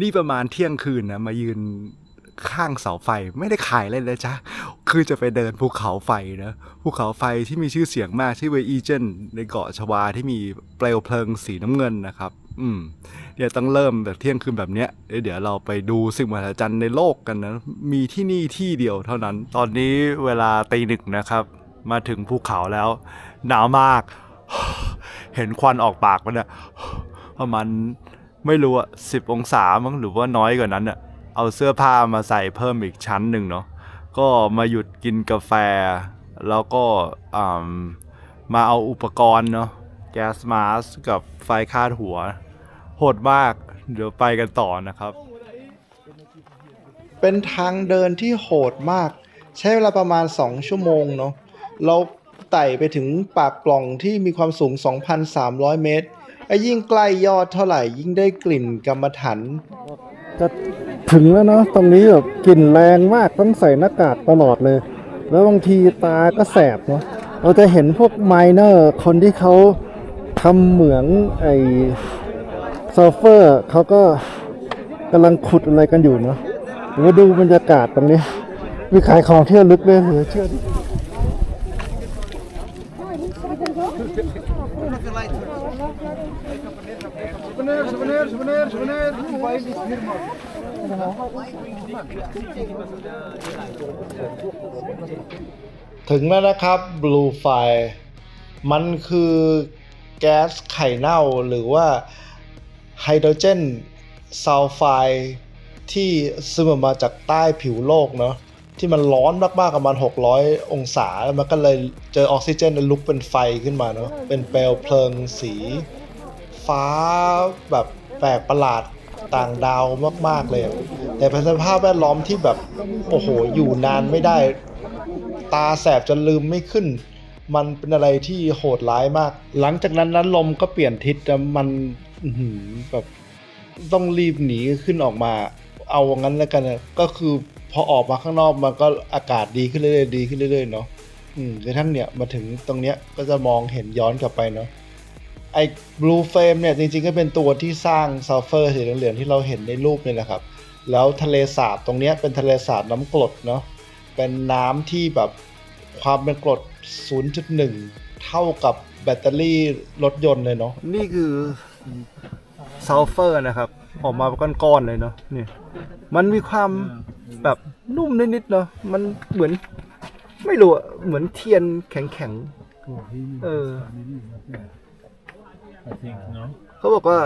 นี่ประมาณเที่ยงคืนนะมายืนข้างเสาไฟไม่ได้ขายเลยนะจ๊ะ คือจะไปเดินภูเขาไฟนะภูเขาไฟที่มีชื่อเสียงมากที่เวอีเจนในเกาะชวาที่มีเปลวเพลิงสีน้ำเงินนะครับ อืมเดี๋ยวต้องเริ่มแบบเที่ยงคืนแบบเนี้ยเดี๋ยวเราไปดูสิ่งมหัศจรรย์ในโลกกันนะ มีที่นี่ที่เดียวเท่านั้น ตอนนี้เวลาตีหนึ่งนะครับ มาถึงภูเขาแล้ว หนาวมาก เห็นควันออกปากมันอะประมาณ ไม่รู้อะสิบองศามั้งหรือว่าน้อยกว่านั้นอะเอาเสื้อผ้ามาใส่เพิ่มอีกชั้นหนึ่งเนาะก็มาหยุดกินกาแฟ แล้วก็อ่ำมาเอาอุปกรณ์เนาะแก๊สมาสกับไฟคาดหัว โหดมาก เดี๋ยวไปกันต่อนะครับ เป็นทางเดินที่โหดมาก ใช้เวลาประมาณ 2 ชั่วโมงเนาะเราไต่ไปถึงปากปล่องที่มีความสูง 2,300 เมตร ไอ้ยิ่งใกล้ยอดเท่าไหร่ยิ่งได้กลิ่นกรรมฐานจะถึงแล้วเนาะตรงนี้แบบกลิ่นแรงมากต้องใส่หน้ากากตลอดเลย แล้วบางทีตาก็แสบเนาะเราจะเห็นพวกไมเนอร์คนที่เขาทำเหมืองไอ้ซิร์ฟเฟอร์เขาก็กำลังขุดอะไรกันอยู่เนาะเดี๋ยวมาดูบรรยากาศตรงนี้ มีขายของที่ระลึกเลยเหลือเชื่อ ถึงแล้วนะครับ Blue Fire มันคือแก๊สไข่เน่าหรือว่าไฮโดรเจนซัลไฟด์ที่ซึมออกมาจากใต้ผิวโลกเนาะที่มันร้อนมากๆประมาณ 600 องศา แล้วมันก็เลยเจอออกซิเจนแล้วลุกเป็นไฟขึ้นมาเนาะเป็นเปลวเพลิงสี ฟ้าแบบแปลกประหลาดต่างดาวมาก ๆ เลย แต่เป็นสภาพแวดล้อมที่แบบ โอ้โห อยู่นานไม่ได้ ตาแสบจนลืมไม่ขึ้น มันเป็นอะไรที่โหดร้ายมาก หลังจากนั้นนั้นลมก็เปลี่ยนทิศมันแบบต้องรีบหนีขึ้นออกมา เอางั้นแล้วกันก็คือพอออกมาข้างนอกมันก็อากาศดีขึ้นเรื่อยๆดีขึ้นเรื่อยๆเนาะอืมกระทั่งเนี่ยมาถึงตรงเนี้ยก็จะมองเห็นย้อนกลับไปเนาะ ไอ้ Blue Flame เนี่ยจริงๆก็เป็นตัวที่สร้างซัลเฟอร์สีเหลืองๆที่เราเห็นในรูปนี่แหละครับ แล้วทะเลสาบตรงนี้เป็นทะเลสาบน้ำกรดเนาะเป็นน้ำที่แบบความเป็นกรด 0.1 เท่ากับแบตเตอรี่รถยนต์เลยเนาะนี่คือซัลเฟอร์นะครับ ออกมาเป็นก้อนๆเลยเนาะนี่มันมีความแบบนุ่มนิดๆเนาะมันเหมือนไม่รู้อะเหมือนเทียนแข็งๆเออ เขาบอกว่า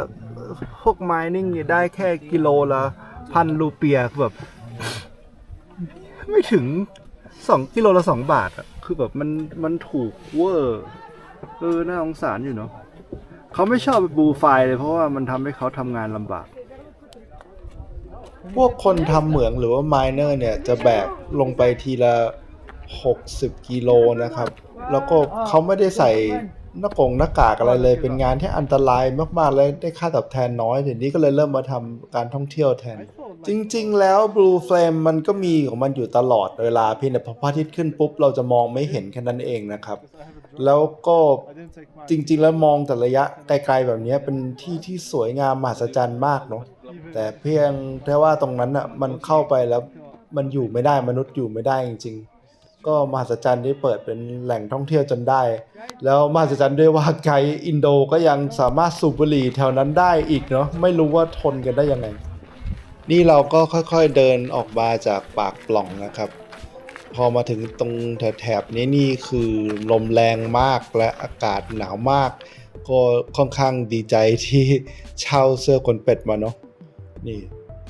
พวกไมนิ่งเนี่ยได้แค่กิโลละพันรูเปียคือแบบ ไม่ถึงสองกิโลละสองบาทอะคือแบบมันมันถูกเวอร์เออน่าสงสารอยู่เนาะเขาไม่ชอบบูไฟเลยเพราะว่ามันทำให้เขาทำงานลำบาก พวกคนทำเหมืองหรือว่าไมเนอร์เนี่ย จะแบกลงไปทีละ 60 กิโลนะครับ แล้วก็เขาไม่ได้ใส่ หน้ากงหน้ากากอะไรเลย เป็นงานที่อันตรายมากๆเลยได้ค่าตอบแทนน้อยเดี๋ยวนี้ก็เลยเริ่มมาทำการท่องเที่ยวแทน จริง ๆ แล้ว Blue Flame มันก็มีของมันอยู่ตลอดเวลาเพียงแต่พอพระอาทิตย์ขึ้นปุ๊บ เราจะมองไม่เห็นแค่นั้นเองนะครับ แล้วก็จริง ๆ แล้วมองแต่ระยะไกลๆแบบนี้เป็นที่ที่สวยงามมหัศจรรย์มากเนาะแต่เพียงแค่ว่าตรงนั้นอะมันเข้าไปแล้วมันอยู่ไม่ได้มนุษย์อยู่ไม่ได้จริง ๆ ก็มหัศจรรย์ที่เปิดเป็นแหล่งท่องเที่ยวจนได้ แล้วมหัศจรรย์ด้วยว่าไกด์อินโดก็ยังสามารถสูบบุหรี่แถวนั้นได้อีกเนาะไม่รู้ว่าทนกันได้ยังไง นี่เราก็ค่อยๆเดินออกมาจากปากปล่องนะครับ พอมาถึงตรงแถบๆนี้นี่คือลมแรงมากและอากาศหนาวมาก ก็ค่อนข้างดีใจที่เช่าเสื้อขนเป็ดมาเนาะนี่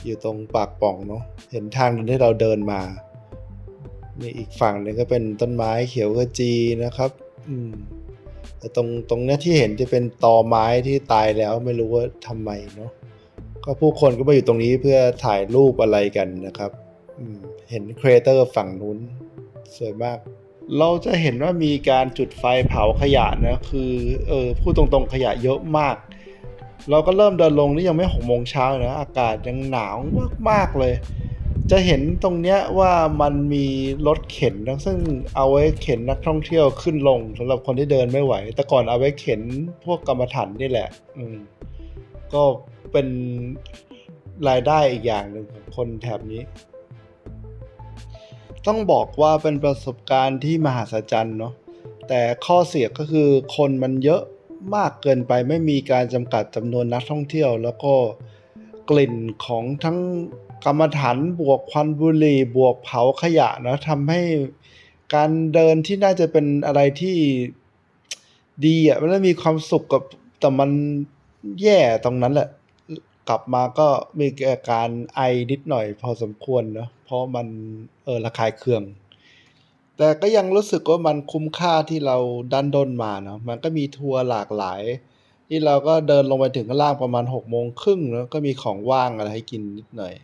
อยู่ตรงปากปล่องเนาะเห็นทางเดินที่เราเดินมา นี่อีกฝั่งหนึงก็เป็นต้นไม้เขียวขจีนะครับ อืมแต่ตรงตรงเนี้ยที่เห็นจะเป็นตอไม้ที่ตายแล้วไม่รู้ว่าทำไมเนาะก็ผู้คนก็มาอยู่ตรงนี้เพื่อถ่ายรูปอะไรกันนะครับเห็นเครเตอร์ฝั่งนู้น สวยมาก เราจะเห็นว่ามีการจุดไฟเผาขยะนะคือเออพูดตรงๆขยะเยอะมาก เราก็เริ่มเดินลงนี่ยังไม่หกโมงเช้านะอากาศยังหนาวมากๆเลย จะเห็นตรงเนี้ยว่ามันมีรถเข็นนะซึ่งเอาไว้เข็นนักท่องเที่ยวขึ้นลงสำหรับคนที่เดินไม่ไหว แต่ก่อนเอาไว้เข็นพวกกรรมฐานนี่แหละ อืมก็เป็นรายได้อีกอย่างหนึ่งของคนแถบนี้ ต้องบอกว่าเป็นประสบการณ์ที่มหัศจรรย์เนาะแต่ข้อเสียก็คือคนมันเยอะมากเกินไปไม่มีการจำกัดจำนวนนักท่องเที่ยว แล้วก็กลิ่นของทั้ง กรรมฐานบวกควันบุหรี่บวกเผาขยะนะทำให้การเดินที่น่าจะเป็นอะไรที่ดีอะมันมีความสุขกับแต่มันแย่ตรงนั้นแหละ กลับมาก็มีอาการไอนิดหน่อยพอสมควรเนอะเพราะมันเออระคายเคือง แต่ก็ยังรู้สึกว่ามันคุ้มค่าที่เราดันด้นมาเนาะมันก็มีทัวร์หลากหลาย ที่เราก็เดินลงไปถึงข้างล่างประมาณหกโมงครึ่งแล้วก็มีของว่างอะไรให้กินนิดหน่อย